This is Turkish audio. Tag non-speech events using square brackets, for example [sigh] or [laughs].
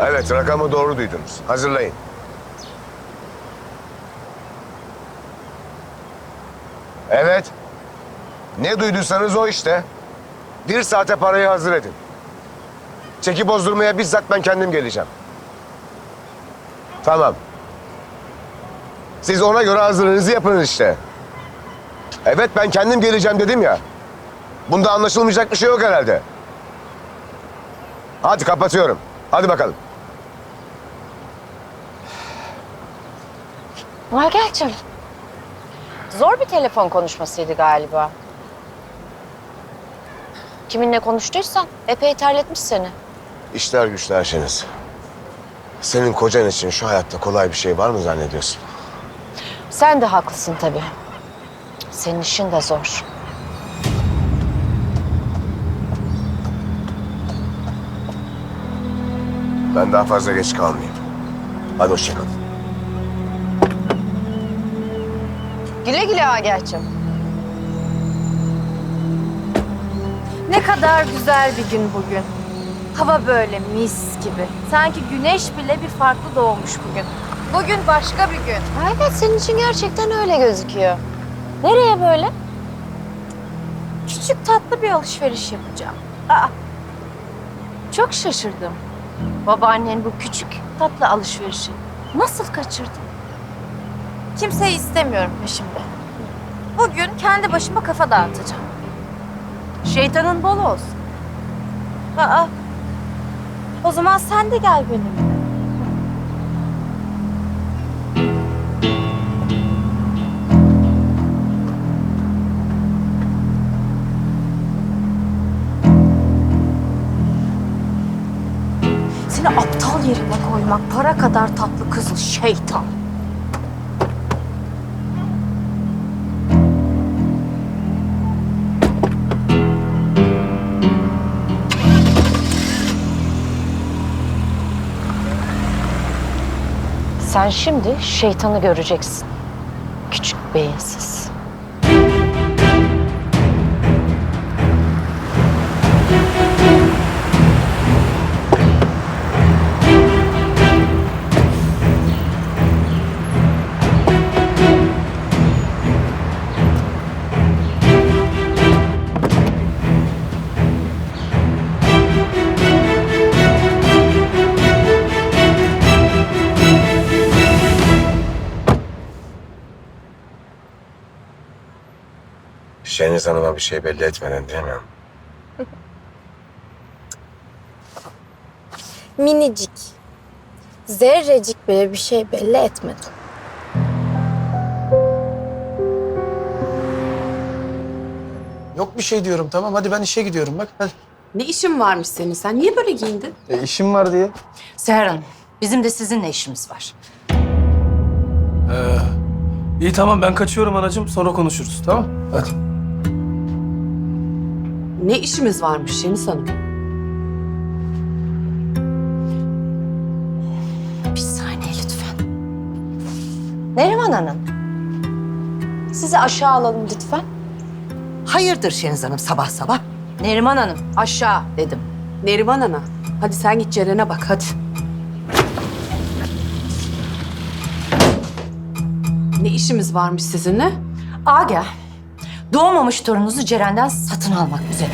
Evet, rakamı doğru duydunuz. Hazırlayın. Evet. Ne duyduysanız o işte. Bir saate parayı hazır edin. Çeki bozdurmaya bizzat ben kendim geleceğim. Tamam. Siz ona göre hazırlığınızı yapın işte. Evet ben kendim geleceğim dedim ya. Bunda anlaşılmayacak bir şey yok herhalde. Hadi kapatıyorum. Hadi bakalım. Nagel'cim. Zor bir telefon konuşmasıydı galiba. Kiminle konuştuysan epey terletmiş seni. İşler güçler Şeniz. Senin kocan için şu hayatta kolay bir şey var mı zannediyorsun? Sen de haklısın tabii. Senin işin de zor. Ben daha fazla geç kalmayayım. Hadi hoşçakalın. Güle güle Nagel'cim. Ne kadar güzel bir gün bugün. Hava böyle mis gibi. Sanki güneş bile bir farklı doğmuş bugün. Bugün başka bir gün. Evet senin için gerçekten öyle gözüküyor. Nereye böyle? Küçük tatlı bir alışveriş yapacağım. Aa, çok şaşırdım. Babaannen bu küçük tatlı alışverişi nasıl kaçırdı? Kimseyi istemiyorum peşimde. Bugün kendi başıma kafa dağıtacağım. Şeytanın bol olsun. Aa, o zaman sen de gel benimle. Seni aptal yerine koymak para kadar tatlı kızıl şeytan. Sen şimdi şeytanı göreceksin. Küçük beyinsiz. Şeniz Hanım'a bir şey belli etmeden değil mi? [laughs] Minicik. Zerrecik bile bir şey belli etmedim. Yok bir şey diyorum tamam hadi ben işe gidiyorum bak hadi. Ne işin varmış senin? Sen niye böyle giyindin? E, işim var diye. Seher Hanım, bizim de sizinle işimiz var. Ee, iyi tamam ben kaçıyorum anacığım sonra konuşuruz tamam hadi. Ne işimiz varmış Şeniz Hanım? Bir saniye lütfen. Neriman Hanım. Sizi aşağı alalım lütfen. Hayırdır Şeniz Hanım sabah sabah? Neriman Hanım, aşağı dedim. Neriman Ana. Hadi sen git Ceren'e bak hadi. Ne işimiz varmış sizinle? Agah, doğmamış torununuzu Ceren'den satın almak üzere.